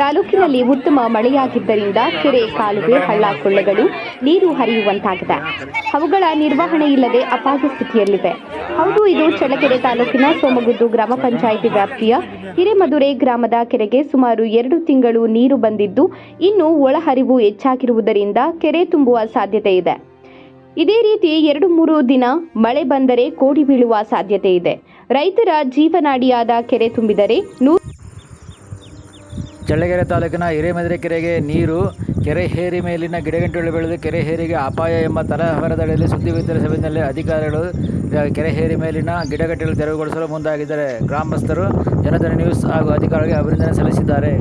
ತಾಲೂಕಿನಲ್ಲಿ ಉತ್ತಮ ಮಳೆಯಾಗಿದ್ದರಿಂದ ಕೆರೆ, ಕಾಲುವೆ, ಹಳ್ಳ, ಕೊಳ್ಳಗಳು ನೀರು ಹರಿಯುವಂತಾಗಿದೆ. ಅವುಗಳ ನಿರ್ವಹಣೆ ಇಲ್ಲದೆ ಅಪಾಯ ಸ್ಥಿತಿಯಲ್ಲಿವೆ. ಹೌದು, ಇದು ಚಳ್ಳಕೆರೆ ತಾಲೂಕಿನ ಸೋಮಗುದ್ದು ಗ್ರಾಮ ಪಂಚಾಯಿತಿ ವ್ಯಾಪ್ತಿಯ ಹಿರೇಮದುರೆ ಗ್ರಾಮದ ಕೆರೆಗೆ ಸುಮಾರು ಎರಡು ತಿಂಗಳು ನೀರು ಬಂದಿದ್ದು, ಇನ್ನು ಒಳಹರಿವು ಹೆಚ್ಚಾಗಿರುವುದರಿಂದ ಕೆರೆ ತುಂಬುವ ಸಾಧ್ಯತೆ ಇದೆ. ಇದೇ ರೀತಿ ಎರಡು ಮೂರು ದಿನ ಮಳೆ ಬಂದರೆ ಕೋಡಿ ಬೀಳುವ ಸಾಧ್ಯತೆ ಇದೆ. ರೈತರ ಜೀವನಾಡಿಯಾದ ಕೆರೆ ತುಂಬಿದರೆ ನೂರು ಚಳ್ಳಕೆರೆ ತಾಲೂಕಿನ ಹಿರೇಮದ್ರೆ ಕೆರೆಗೆ ನೀರು, ಕೆರೆ ಹೇರಿ ಮೇಲಿನ ಗಿಡಗಂಟೆಗಳು ಬೆಳೆದು ಕೆರೆ ಹೇರಿಗೆ ಅಪಾಯ ಎಂಬ ಸುದ್ದಿ ವಿತರ ಸಭೆಯಲ್ಲಿ ಅಧಿಕಾರಿಗಳು ಕೆರೆ ಹೇರಿ ಮೇಲಿನ ಗಿಡಗಂಟೆಗಳು ತೆರವುಗೊಳಿಸಲು ಮುಂದಾಗಿದ್ದಾರೆ. ಗ್ರಾಮಸ್ಥರು ಜನಧನ ನ್ಯೂಸ್ ಹಾಗೂ ಅಧಿಕಾರಿಗಳಿಗೆ ಅಭಿನಂದನೆ ಸಲ್ಲಿಸಿದ್ದಾರೆ.